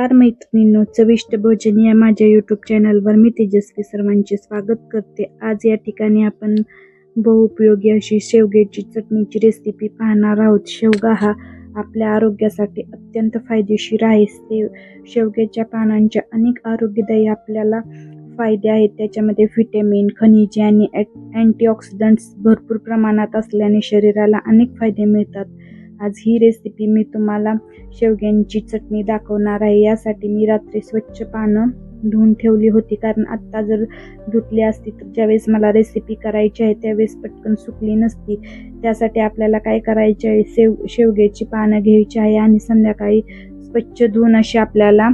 नमस्कार मैत्रिणींनो चविष्ट भोजन या माझ्या यूट्यूब चॅनलवर मी तेजस्वी सर्वांचे स्वागत करते. आज या ठिकाणी आपण बहुउपयोगी अशी शेवग्याची चटणीची रेसिपी पाहणार आहोत. शेवगा हा आपल्या आरोग्यासाठी अत्यंत फायदेशीर आहे. शेव शेवग्याच्या पानांच्या अनेक आरोग्यदायी आपल्याला फायदे आहेत. त्याच्यामध्ये व्हिटॅमिन खनिजे आणि अँटीऑक्सिडंट्स भरपूर प्रमाणात असल्याने शरीराला अनेक फायदे मिळतात. आज ही रेसिपी मी तुम्हाला शेवग्यांची चटणी दाखवणार आहे. यासाठी मी रात्री स्वच्छ पानं धुवून ठेवली होती. कारण आत्ता जर धुतली असती तर ज्यावेळेस मला रेसिपी करायची आहे त्यावेळेस पटकन सुकली नसती. त्यासाठी आपल्याला काय करायचे आहे? शेव शेवग्याची पानं घ्यायची आहे आणि संध्याकाळी स्वच्छ धुवून अशी आपल्याला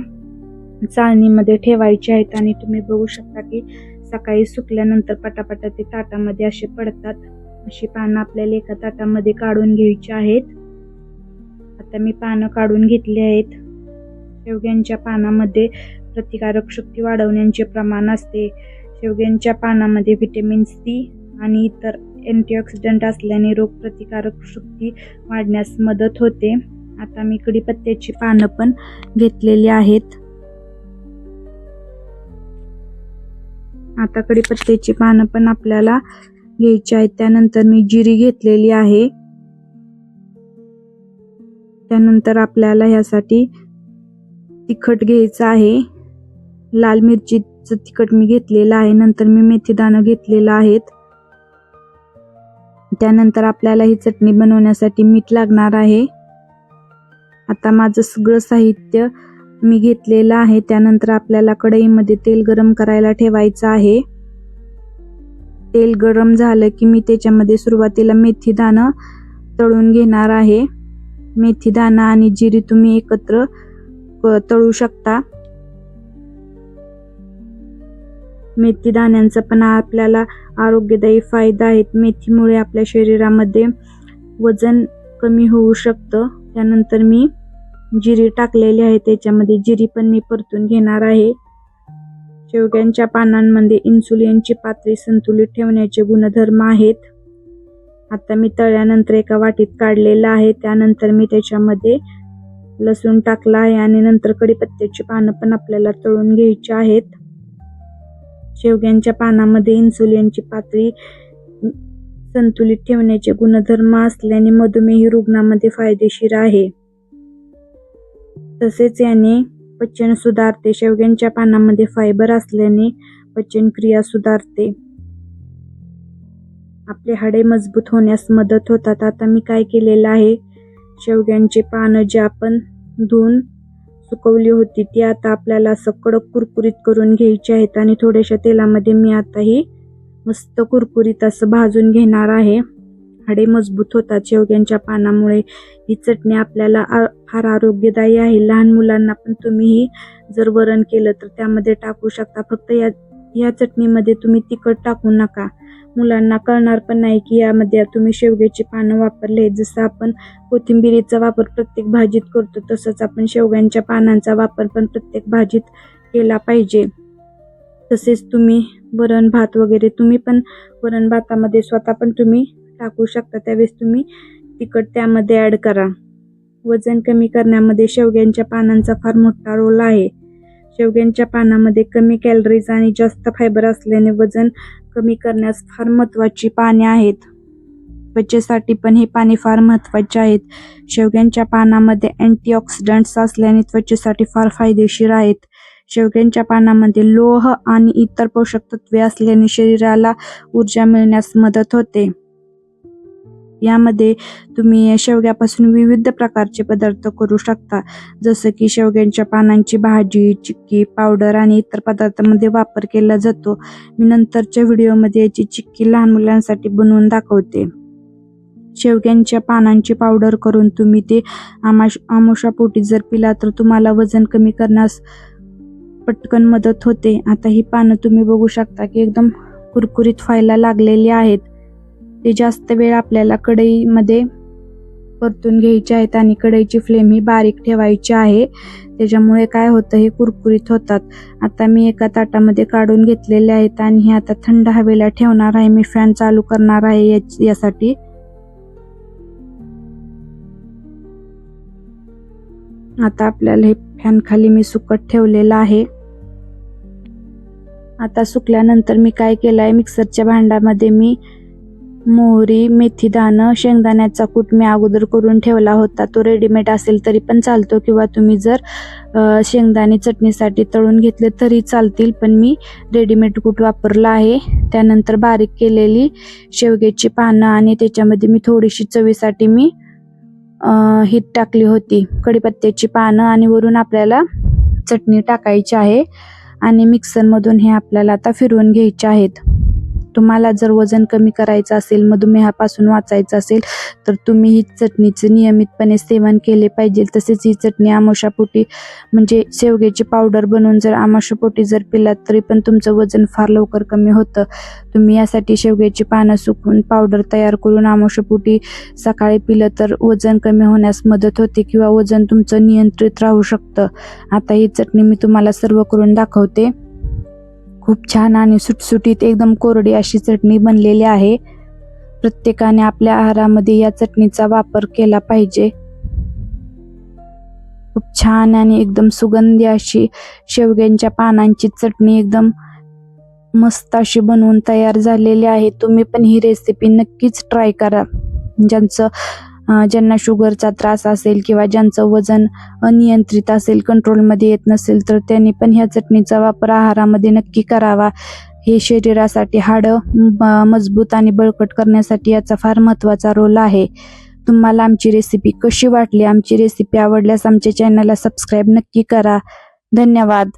चाळणीमध्ये ठेवायची आहेत. आणि तुम्ही बघू शकता की सकाळी सुकल्यानंतर पटापटा ते ताटामध्ये असे पडतात. अशी पानं आपल्याला एका ताटामध्ये काढून घ्यायची आहेत. आता मी पानं काढून घेतली आहेत. शेवग्यांच्या पानामध्ये प्रतिकारक शक्ती वाढवण्याचे प्रमाण असते. शेवग्यांच्या पानामध्ये व्हिटॅमिन सी आणि इतर अँटीऑक्सिडंट असल्याने रोगप्रतिकारक शक्ती वाढण्यास मदत होते. आता मी कडीपत्त्याची पानं पण घेतलेली आहेत. आता कडीपत्त्याची पानं पण आपल्याला घ्यायची आहेत. त्यानंतर मी जिरी घेतलेली आहे. त्यानंतर आपल्याला ह्यासाठी तिखट घ्यायचं आहे. लाल मिरचीचं तिखट मी घेतलेलं आहे. नंतर मी मेथी दाणं घेतलेलं आहेत. त्यानंतर आपल्याला ही चटणी बनवण्यासाठी मीठ लागणार आहे. आता माझं सगळं साहित्य मी घेतलेलं आहे. त्यानंतर आपल्याला कढईमध्ये तेल गरम करायला ठेवायचं आहे. तेल गरम झालं की मी त्याच्यामध्ये सुरुवातीला मेथी दाणं तळून घेणार आहे. मेथीदाणा आणि जिरी तुम्ही एकत्र तळू शकता. मेथी दाण्यांचा पण आपल्याला आरोग्यदायी फायदा आहेत मेथीमुळे आपल्या शरीरामध्ये वजन कमी होऊ शकतं. त्यानंतर मी जिरी टाकलेली आहे. त्याच्यामध्ये जिरी पण मी परतून घेणार आहे. शेवग्यांच्या पानांमध्ये इन्सुलिनची पातळी संतुलित ठेवण्याचे गुणधर्म आहेत. आता मी तळल्यानंतर एका वाटीत काढलेलं आहे. त्यानंतर मी त्याच्यामध्ये लसूण टाकला आहे आणि नंतर कडीपत्त्याची पानं पण आपल्याला तळून घ्यायची आहेत. शेवग्यांच्या पानामध्ये इन्सुलिनची पातळी संतुलित ठेवण्याचे गुणधर्म असल्याने मधुमेही रुग्णामध्ये फायदेशीर आहे. तसेच याने पचन सुधारते शेवग्यांच्या पानामध्ये फायबर असल्याने पचनक्रिया सुधारते. आपले हाडे मजबूत होण्यास मदत होतात. आता मी काय केलेलं आहे? शेवग्यांचे पानं जे आपण धुवून सुकवली होती ती आता आपल्याला असं कडक कुरकुरीत करून घ्यायची आहेत आणि थोड्याशा तेलामध्ये मी आता ही मस्त कुरकुरीत असं भाजून घेणार आहे. हाडे मजबूत होतात. शेवग्यांच्या पानामुळे ही चटणी आपल्याला फार आरोग्यदायी आहे. लहान मुलांना पण तुम्ही ही जर वरण केलं तर त्यामध्ये टाकू शकता. फक्त या या चटणीमध्ये तुम्ही तिखट टाकू नका. मुलांना कळणार पण नाही की यामध्ये तुम्ही शेवग्याची पानं वापरले. जसं आपण कोथिंबिरीचा वापर प्रत्येक भाजीत करतो तसंच आपण शेवग्यांच्या पानांचा वापर पण प्रत्येक भाजीत केला पाहिजे. तसेच तुम्ही वरण भात वगैरे तुम्ही पण वरण भातामध्ये स्वतः पण तुम्ही टाकू शकता. त्यावेळेस तुम्ही तिखट त्यामध्ये ॲड करा. वजन कमी करण्यामध्ये शेवग्यांच्या पानांचा फार मोठा रोल आहे. शेवग्यांच्या पानामध्ये कमी कॅलरीज आणि जास्त फायबर असल्याने वजन कमी करण्यास फार महत्वाची पाने आहेत. त्वचेसाठी पण हे पाने फार महत्त्वाचे आहेत. शेवग्यांच्या पानामध्ये अँटीऑक्सिडंट्स असल्याने त्वचेसाठी फार फायदेशीर आहेत. शेवग्यांच्या पानामध्ये लोह आणि इतर पोषक तत्वे असल्याने शरीराला ऊर्जा मिळण्यास मदत होते. यामध्ये तुम्ही शेवग्यापासून विविध प्रकारचे पदार्थ करू शकता. जसं की शेवग्यांच्या पानांची भाजी चिक्की पावडर आणि इतर पदार्थांमध्ये वापर केला जातो. मी नंतरच्या व्हिडिओमध्ये याची चिक्की लहान मुलांसाठी बनवून दाखवते. शेवग्यांच्या पानांची पावडर करून तुम्ही ते आमाश आमोशापोटी जर पिला तर तुम्हाला वजन कमी करण्यास पटकन मदत होते. आता ही पानं तुम्ही बघू शकता की एकदम कुरकुरीत व्हायला लागलेली आहेत. ते जास्त वेळ आपल्याला कढईमध्ये परतून घ्यायचे आहेत आणि कढईची फ्लेम ही बारीक ठेवायची आहे. त्याच्यामुळे काय होतं हे कुरकुरीत होतात. आता मी एका ताटामध्ये काढून घेतलेले आहेत आणि हे आता थंड हवेला ठेवणार आहे. मी फॅन चालू करणार आहे या- यासाठी. आता आपल्याला हे फॅन खाली मी सुकत ठेवलेलं आहे. आता सुकल्यानंतर मी काय केलं आहे मिक्सरच्या भांड्यामध्ये मी मोहरी मेथी दाणं शेंगदाण्याचा कूट मी अगोदर करून ठेवला होता. तो रेडीमेड असेल तरी पण चालतो किंवा तुम्ही जर शेंगदाणे चटणीसाठी तळून घेतले तरी चालतील. पण मी रेडीमेड कूट वापरला आहे. त्यानंतर बारीक केलेली शेवग्याची पानं आणि त्याच्यामध्ये मी थोडीशी चवीसाठी मी अ, ही टाकली होती. कढीपत्त्याची पानं आणि वरून आपल्याला चटणी टाकायची आहे. आणि मिक्सरमधून हे आपल्याला आता फिरवून घ्यायचे आहेत. तुम्हाला जर वजन कमी करायचं असेल मधुमेहापासून वाचायचं असेल तर तुम्ही ही चटणीचं नियमितपणे सेवन केले पाहिजे. तसेच ही चटणी आमाशापोटी म्हणजे शेवग्याची पावडर बनवून जर आमाशापोटी जर पिलात तरी पण तुमचं वजन फार लवकर कमी होतं. तुम्ही यासाठी शेवग्याची पानं सुकून पावडर तयार करून आमाशापोटी सकाळी पिलं तर वजन कमी होण्यास मदत होते किंवा वजन तुमचं नियंत्रित राहू शकतं. आता ही चटणी मी तुम्हाला सर्व करून दाखवते. खूप छान आणि सुटसुटीत एकदम कोरडी अशी चटणी बनलेली आहे. प्रत्येकाने आपल्या आहारामध्ये या चटणीचा वापर केला पाहिजे. खूप छान आणि एकदम सुगंधी अशी शेवग्यांच्या पानांची चटणी एकदम मस्त अशी बनवून तयार झालेली आहे. तुम्ही पण ही रेसिपी नक्कीच ट्राय करा. ज्यांचं ज्यांना शुगरचा त्रास असेल किंवा ज्यांचं वजन अनियंत्रित असेल कंट्रोलमध्ये येत नसेल तर त्यांनी पण ह्या चटणीचा वापर आहारामध्ये नक्की करावा. हे शरीरासाठी हाडं मजबूत आणि बळकट करण्यासाठी याचा फार महत्त्वाचा रोल आहे. तुम्हाला आमची रेसिपी कशी वाटली? आमची रेसिपी आवडल्यास आमच्या चॅनलला सबस्क्राईब नक्की करा. धन्यवाद.